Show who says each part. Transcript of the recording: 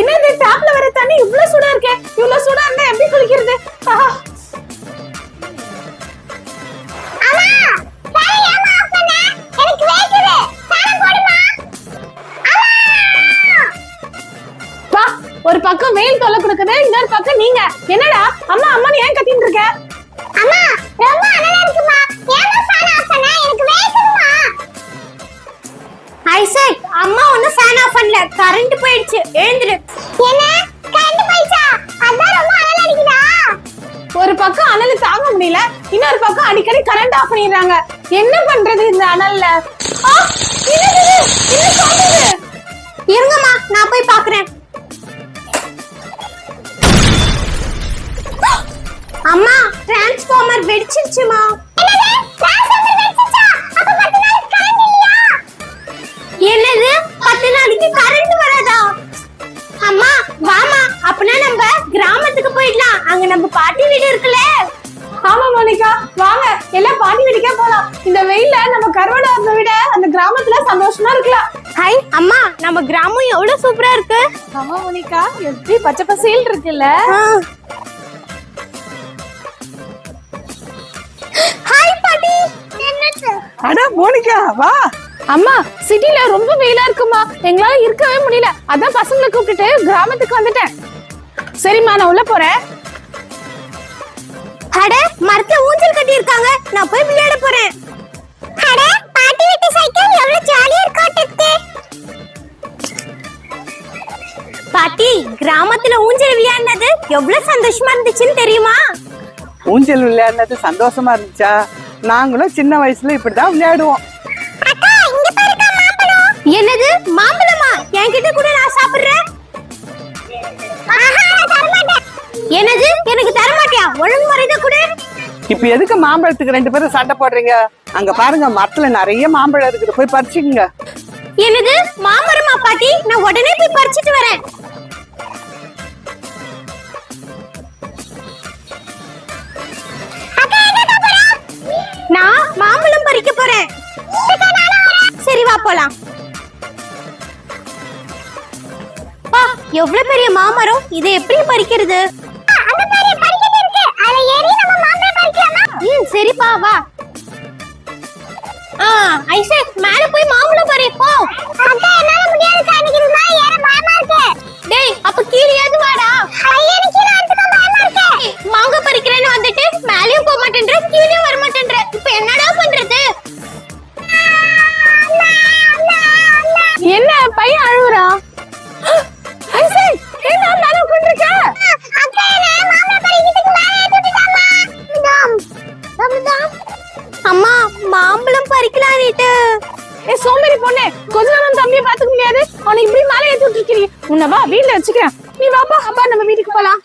Speaker 1: என்ன இந்த டேப்ல வர தண்ணி இவ்வளவு சூடா இருக்கே. இவ்வளவு சூடா இருந்தா எப்படி குளிக்கிறது? ஒரு பக்கம் வெயில் தொலை கொடுக்குது இன்னொரு பக்கம் நீங்க.
Speaker 2: என்ன கரண்ட் போயிடுச்சு. எழுந்துரு. என்ன? கரண்ட் போயிடுச்சா? அதான் ரொம்ப அனல் அடிக்குதா?
Speaker 1: ஒரு பக்கம் அனல் தாங்க முடியல இன்னொரு பக்கம் அடிக்கடி கரண்ட் ஆஃப் பண்ணிடுறாங்க. என்ன பண்றது இந்த அனல்ல?
Speaker 2: இருங்கம்மா நான் போய் பாக்குறேன். அம்மா டிரான்ஸ்ஃபார்மர் வெடிச்சிருச்சுமா. அங்க நம்ம பாட்டி வீடு இருக்குல்ல?
Speaker 1: ஆமா மோனிகா வாங்க எல்லாம் பாட்டி வீட்டுக்கே போலாம். இந்த வெயில்ல நம்ம கருவாடா இருந்த விட அந்த கிராமத்துல சந்தோஷமா இருக்கலாம்.
Speaker 2: ஹை அம்மா நம்ம கிராமம் எவ்வளவு சூப்பரா இருக்கு?
Speaker 1: ஆமா மோனிகா எப்படி பச்சை பசேல் இருக்குல்ல?
Speaker 2: ஹாய் பாட்டி.
Speaker 1: அட மோனிகா வா. அம்மா சிட்டில ரொம்ப வெயிலா இருக்குமா? எங்களால இருக்கவே முடியல. அதான் பசங்களை கூப்பிட்டுட்டு கிராமத்துக்கு வந்துட்டேன். சரிம்மா நான் உள்ள போறேன்.
Speaker 2: அட மரத்துல ஊஞ்சல் கட்டி இருக்காங்க நான் போய் விளையாட போறேன். அட பாட்டி வீட்டு சைக்கிள் எவ்வளவு ஜாலியா இருக்காட்டுக்கு பாட்டி கிராமத்துல ஊஞ்சல் விளையாடினது எவ்வளவு சந்தோஷமா இருந்துச்சுன்னு தெரியுமா?
Speaker 3: ஊஞ்சல் விளையாடினது சந்தோஷமா இருந்துச்சா? நாங்களும் சின்ன வயசுல இப்படிதான் விளையாடுவோம்.
Speaker 2: என்னது மாம்பழமா? என்கிட்ட கூட நான் சாப்பிடுறேன். என்னது? எனக்கு தர மாட்டியா ஒழுங்கு முறையில கொடு?
Speaker 3: இப்ப எதுக்கு மாம்பழத்துக்கு ரெண்டு பேரும் சண்டை போடுறீங்க? அங்க பாருங்க மரத்துல நிறைய மாம்பழம் இருக்குது. போய் பறிச்சுக்குங்க.
Speaker 2: என்னது? மாமரமா பாட்டி? நான் உடனே போய் பறிச்சிட்டு வரேன். நான் மாம்பழம் பறிக்க போறேன். சரி வா போலாம். பா எவ்வளவு பெரிய மாமரம்? இதை எப்படி பறிக்கிறது? அம்மா மாம்பழம் பறிக்கலான்னுட்டு
Speaker 1: ஏய் சோம்பேறி பொண்ணே கொஞ்ச நேரம் தம்பியை பாத்துக்க முடியாது? அவனை இப்படி மேல ஏத்தி விட்டுருக்கிறீ. உன்னை வா வீட்டுல வச்சுக்கிறேன். நீ வாப்பா அப்பா நம்ம வீட்டுக்கு போலாம்.